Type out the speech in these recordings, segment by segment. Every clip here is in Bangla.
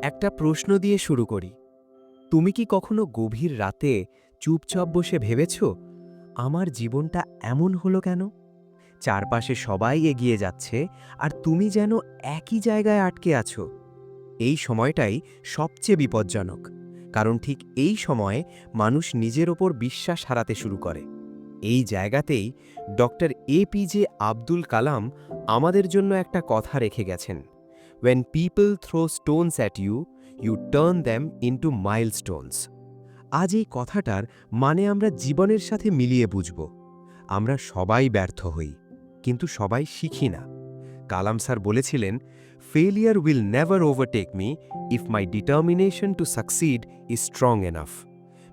একটা প্রশ্ন দিয়ে শুরু করি। তুমি কি কখনো গভীর রাতে চুপচাপ বসে ভেবেছ, আমার জীবনটা এমন হলো কেন? চারপাশে সবাই এগিয়ে যাচ্ছে আর তুমি যেন একই জায়গায় আটকে আছো। এই সময়টাই সবচেয়ে বিপজ্জনক, কারণ ঠিক এই সময়ে মানুষ নিজের ওপর বিশ্বাস হারাতে শুরু করে। এই জায়গাতেই ডক্টর এপিজে আব্দুল কালাম আমাদের জন্য একটা কথা রেখে গেছেন। When people throw stones at you, you turn them into milestones. আজ এই কথাটার মানে আমরা জীবনের সাথে মিলিয়ে বুঝব। আমরা সবাই ব্যর্থ হই কিন্তু সবাই শিখি না। কালাম স্যার বলেছিলেন failure will never overtake me if my determination to succeed is strong enough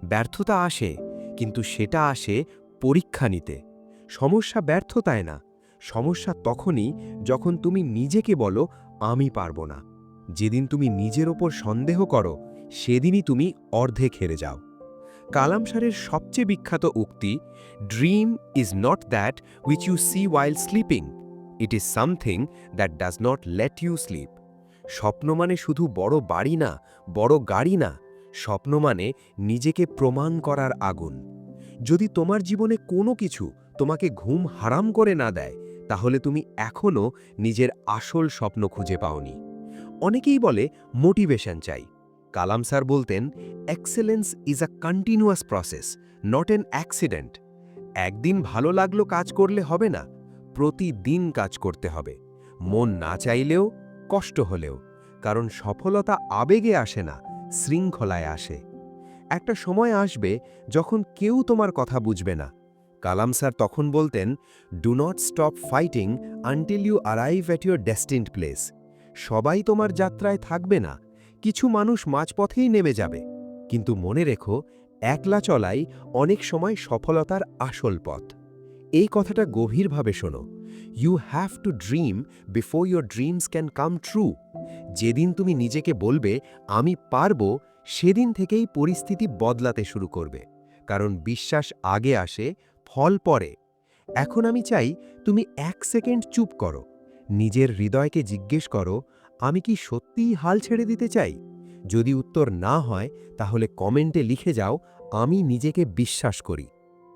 ব্যর্থতা আসে কিন্তু সেটা আসে পরীক্ষা নিতে। সমস্যা ব্যর্থতায় না সমস্যা তখনই যখন তুমি নিজেকে বলো আমি পারব না। যেদিন তুমি নিজের ওপর সন্দেহ করো, সেদিনই তুমি অর্ধেক হেরে যাও। কালাম সারের সবচেয়ে বিখ্যাত উক্তি dream is not that which you see while sleeping it is something that does not let you sleep স্বপ্ন মানে শুধু বড় বাড়ি না, বড় গাড়ি না, স্বপ্ন মানে নিজেকে প্রমাণ করার আগুন। যদি তোমার জীবনে কোনো কিছু তোমাকে ঘুম হারাম করে না দেয় তাহলে তুমি এখনও নিজের আসল স্বপ্ন খুঁজে পাওনি। অনেকেই বলে মোটিভেশন চাই। কালাম স্যার বলতেন excellence is a continuous process not an accident একদিন ভালো লাগল কাজ করলে হবে না, প্রতিদিন কাজ করতে হবে। মন না চাইলেও কষ্ট হলেও, কারণ সফলতা আবেগে আসে না, শৃঙ্খলায় আসে। একটা সময় আসবে যখন কেউ তোমার কথা বুঝবে না কালাম স্যার তখন বলতেন do not stop fighting until you arrive at your destined place সবাই তোমার যাত্রায় থাকবে না, কিছু মানুষ মাঝপথেই নেমে যাবে। কিন্তু মনে রেখো, একলা চলাই অনেক সময় সফলতার আসল পথ। এই কথাটা গভীরভাবে শোনো। You have to dream before your dreams can come true যেদিন তুমি নিজেকে বলবে, আমি পারব, সেদিন থেকেই পরিস্থিতি বদলাতে শুরু করবে। কারণ বিশ্বাস আগে আসে ফল পরে এখন আমি চাই তুমি এক সেকেন্ড চুপ করো। নিজের হৃদয়কে জিজ্ঞেস করো, আমি কি সত্যিই হাল ছেড়ে দিতে চাই? যদি উত্তর না হয়, তাহলে কমেন্টে লিখে যাও, আমি নিজেকে বিশ্বাস করি।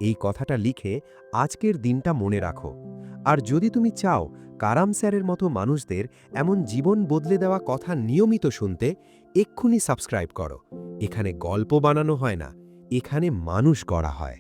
এই কথাটা লিখে আজকের দিনটা মনে রাখো। আর যদি তুমি চাও কারাম স্যারের মতো মানুষদের এমন জীবন বদলে দেওয়া কথা নিয়মিত শুনতে, এক্ষুনি সাবস্ক্রাইব করো। এখানে গল্প বানানো হয় না, এখানে মানুষ গড়া হয়।